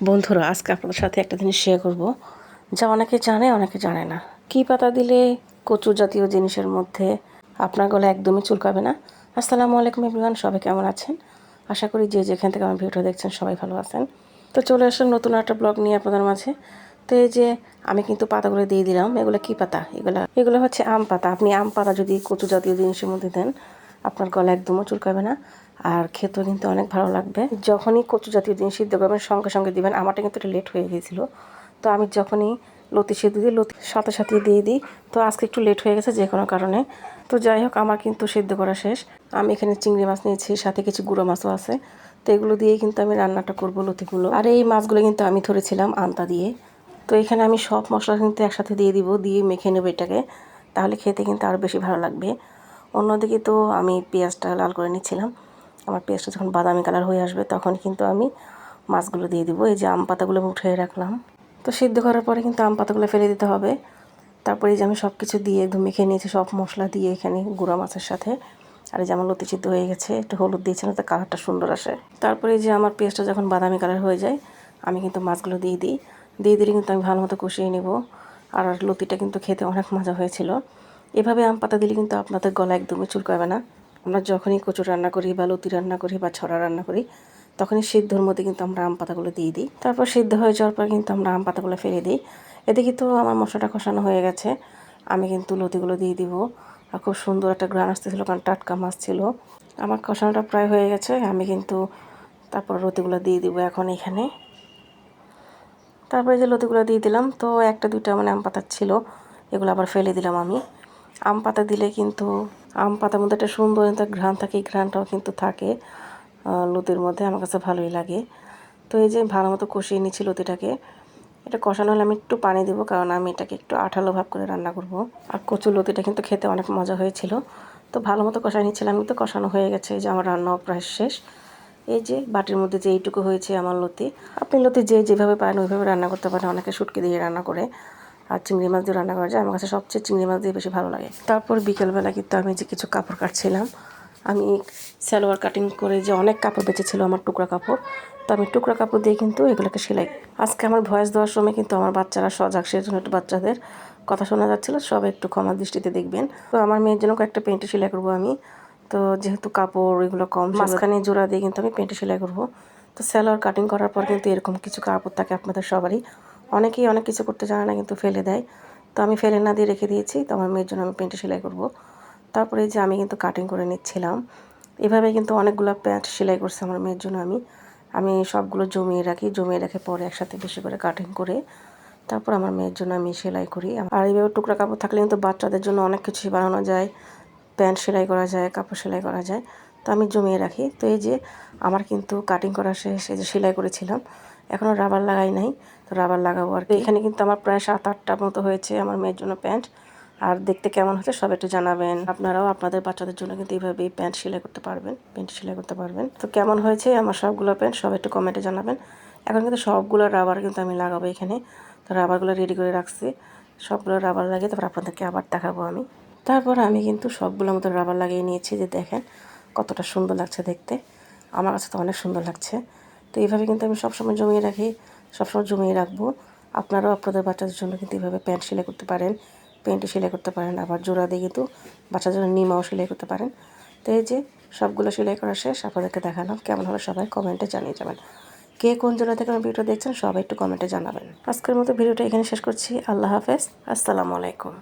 বন্ধুরা, আজকে আপনাদের সাথে একটা জিনিস শেয়ার করব যা অনেকে জানে অনেকে জানে না। কি পাতা দিলে কচু জাতীয় জিনিসের মধ্যে আপনার গলা একদমই চুলকাবে না? আসসালামু আলাইকুম এভরিওয়ান সবাই কেমন আছেন? আশা করি যে যেখান থেকে আমার ভিডিওটা দেখছেন সবাই ভালো আছেন। তো চলে আসলাম নতুন একটা ব্লগ নিয়ে আপনাদের মাঝে। তো এই যে আমি কিন্তু পাতাগুলো দিয়ে দিলাম, এগুলো কি পাতা? এগুলো এগুলো হচ্ছে আম পাতা। আপনি আম পাতা যদি কচু জাতীয় জিনিসের মধ্যে দেন, আপনার গলা একদমও চুলকাবে না। আর খেতেও কিন্তু অনেক ভালো লাগবে। যখনই কচু জাতীয় জিনিস সিদ্ধ করবেন, সঙ্গে সঙ্গে দিবেন। আমারটা কিন্তু একটু লেট হয়ে গিয়েছিল। তো আমি যখনই লতি সিদ্ধ দিই লতি সাথে সাথে দিয়ে দিই, তো আজকে একটু লেট হয়ে গেছে যে কোনো কারণে। তো যাই হোক, আমার কিন্তু সিদ্ধ করা শেষ। আমি এখানে চিংড়ি মাছ নিয়েছি, সাথে কিছু গুঁড়ো মাছও আছে। তো এগুলো দিয়েই কিন্তু আমি রান্নাটা করব লতিগুলো। আর এই মাছগুলো কিন্তু আমি ধরেছিলাম আন্তা দিয়ে। তো এখানে আমি সব মশলা কিন্তু একসাথে দিয়ে দিব, দিয়ে মেখে নেব এটাকে। তাহলে খেতে কিন্তু আরও বেশি ভালো লাগবে। অন্যদিকে তো আমি পেঁয়াজটা লাল করে নিচ্ছিলাম। আমার পেঁয়াজটা যখন বাদামি কালার হয়ে আসবে, তখন কিন্তু আমি মাছগুলো দিয়ে দিব। এই যে আম পাতাগুলো উঠিয়ে রাখলাম। তো সিদ্ধ করার পরে কিন্তু আম পাতাগুলো ফেলে দিতে হবে। তারপরে যে আমি সব কিছু দিয়ে একদম মেখে নিয়েছি, সব মশলা দিয়ে এখানে গুঁড়া মাছের সাথে। আর এই যে আমার লতি সিদ্ধ হয়ে গেছে, একটু হলুদ দিয়েছিলাম তো কালারটা সুন্দর আসে। তারপরে যে আমার পেঁয়াজটা যখন বাদামি কালার হয়ে যায়, আমি কিন্তু মাছগুলো দিয়ে দিই। দিয়ে দিলে কিন্তু আমি ভালো মতো কষিয়ে নেব। আর লতিটা কিন্তু খেতে অনেক মজা হয়েছিল। এভাবে আম পাতা দিলে কিন্তু আপনাদের গলা একদমই চুলকাবে না। আমরা যখনই কচু রান্না করি বা লতি রান্না করি বা ছড়া রান্না করি, তখনই সিদ্ধর মধ্যে কিন্তু আমরা আম পাতাগুলো দিয়ে দিই। তারপর সিদ্ধ হয়ে যাওয়ার পর কিন্তু আমরা আম পাতাগুলো ফেলে দিই। এদিকে তো আমার মশলাটা কষানো হয়ে গেছে। আমি কিন্তু লতিগুলো দিয়ে দিব। আর খুব সুন্দর একটা গ্রান আসতেছিলো কারণ টাটকা মাছ ছিল। আমার কষানোটা প্রায় হয়ে গেছে। আমি কিন্তু তারপর লতিগুলো দিয়ে দিব এখন এখানে। তারপরে যে লতিগুলো দিয়ে দিলাম, তো একটা দুইটা মানে আম পাতা ছিল, এগুলো আবার ফেলে দিলাম আমি। আম পাতা দিলে কিন্তু আম পাতার মধ্যে একটা সুন্দর একটা ঘ্রাণ থাকে ঘ্রাণটাও কিন্তু থাকে লতির মধ্যে আমার কাছে ভালোই লাগে। তো এই যে ভালো মতো কষিয়ে নিচ্ছি লতিটাকে, এটা কষানো হলে আমি একটু পানি দেবো, কারণ আমি এটাকে একটু আঠালো ভাব করে রান্না করব। আর কচু লতিটা কিন্তু খেতে অনেক মজা হয়েছিল। তো ভালো মতো কষাই নিচ্ছিলাম তো কষানো হয়ে গেছে, এই যে আমার রান্নাও প্রায় শেষ। এই যে বাটির মধ্যে যে এইটুকু হয়েছে আমার লতি, আপনি লতি যে যেভাবে পারেন ওইভাবে রান্না করতে পারেন, অনেকে শুটকি দিয়ে রান্না করে। আর চিংড়ি মাছ দিয়ে রান্না করা যায়। আমার কাছে সবচেয়ে চিংড়ি মাছ দিয়ে বেশি ভালো লাগে। তারপর বিকেলবেলা কিন্তু আমি যে কিছু কাপড় কাটছিলাম আমি সালোয়ার কাটিং করে যে অনেক কাপড় বেঁচেছিল আমার টুকরা কাপড় তো আমি টুকরা কাপড় দিয়ে কিন্তু এগুলোকে সেলাই। আজকে আমার ভয়েস দেওয়ার সময় কিন্তু আমার বাচ্চারা সজাগ সেজন্য একটু বাচ্চাদের কথা শোনা যাচ্ছিল। সব একটু ক্ষমা দৃষ্টিতে দেখবেন। তো আমার মেয়ের জন্য কয়েকটা পেন্টে সেলাই করব আমি। তো যেহেতু কাপড় এগুলো কম মাঝখানে জোড়া দিয়ে কিন্তু আমি পেন্টে সেলাই করব। তো স্যালোয়ার কাটিং করার পর কিন্তু এরকম কিছু কাপড় থাকে আপনাদের সবারই। অনেকেই অনেক কিছু করতে জানে না, কিন্তু ফেলে দেয়। তো আমি ফেলে না দিয়ে রেখে দিয়েছি। তো আমার মেয়ের জন্য আমি পেন্টে সেলাই করব। তারপরে যে আমি কিন্তু কাটিং করে নিচ্ছিলাম। এভাবে কিন্তু অনেকগুলো প্যান্ট সেলাই করছে আমার মেয়ের জন্য আমি। আমি সবগুলো জমিয়ে রাখি, জমিয়ে রেখে পরে একসাথে বেশি করে কাটিং করে তারপর আমার মেয়ের জন্য আমি সেলাই করি। আর এইভাবে টুকরা কাপড় থাকলে কিন্তু বাচ্চাদের জন্য অনেক কিছুই বানানো যায়। প্যান্ট সেলাই করা যায়, কাপড় সেলাই করা যায়। তো আমি জমিয়ে রাখি। তো এই যে আমার কিন্তু কাটিং করা শেষ, এই যে সেলাই করেছিলাম। এখনও রাবার লাগাই নাই। তো রাবার লাগাবো আর এখানে কিন্তু আমার প্রায় সাত, আটটা মতো হয়েছে আমার মেয়ের জন্য প্যান্ট। আর দেখতে কেমন হচ্ছে সব একটু জানাবেন। আপনারাও আপনাদের বাচ্চাদের জন্য কিন্তু এইভাবে প্যান্ট সেলাই করতে পারবেন, প্যান্ট সেলাই করতে পারবেন। তো কেমন হয়েছে আমার সবগুলো প্যান্ট সব একটু কমেন্টে জানাবেন। এখন কিন্তু সবগুলো রাবার কিন্তু আমি লাগাবো এখানে। তো রাবারগুলো রেডি করে রাখছি। সবগুলো রাবার লাগিয়ে তারপর আপনাদেরকে আবার দেখাবো আমি। তারপর আমি কিন্তু সবগুলোর মতো রাবার লাগিয়ে নিয়েছি যে দেখেন কতটা সুন্দর লাগছে দেখতে। আমার কাছে তো অনেক সুন্দর লাগছে। তো এইভাবে কিন্তু আমি সবসময় জমিয়ে রাখি। সবসময় জমিয়ে রাখব। আপনারাও আপনাদের বাচ্চাদের জন্য কিন্তু এভাবে প্যান্ট সেলাই করতে পারেন, প্যান্টে সেলাই করতে পারেন, আবার জোড়া দিয়ে কিন্তু বাচ্চাদের জন্য নিমাও সেলাই করতে পারেন। তো এই যে সবগুলো সেলাই করা শেষ, আপনাদেরকে দেখালাম কেমন হলো সবাই কমেন্টে জানিয়ে যাবেন। কে কোন জোড়া থেকে আমার ভিডিও দেখছেন, সবাই একটু কমেন্টে জানাবেন। আজকের মতো ভিডিওটা এখানে শেষ করছি। আল্লাহ হাফেজ, আসসালামু আলাইকুম।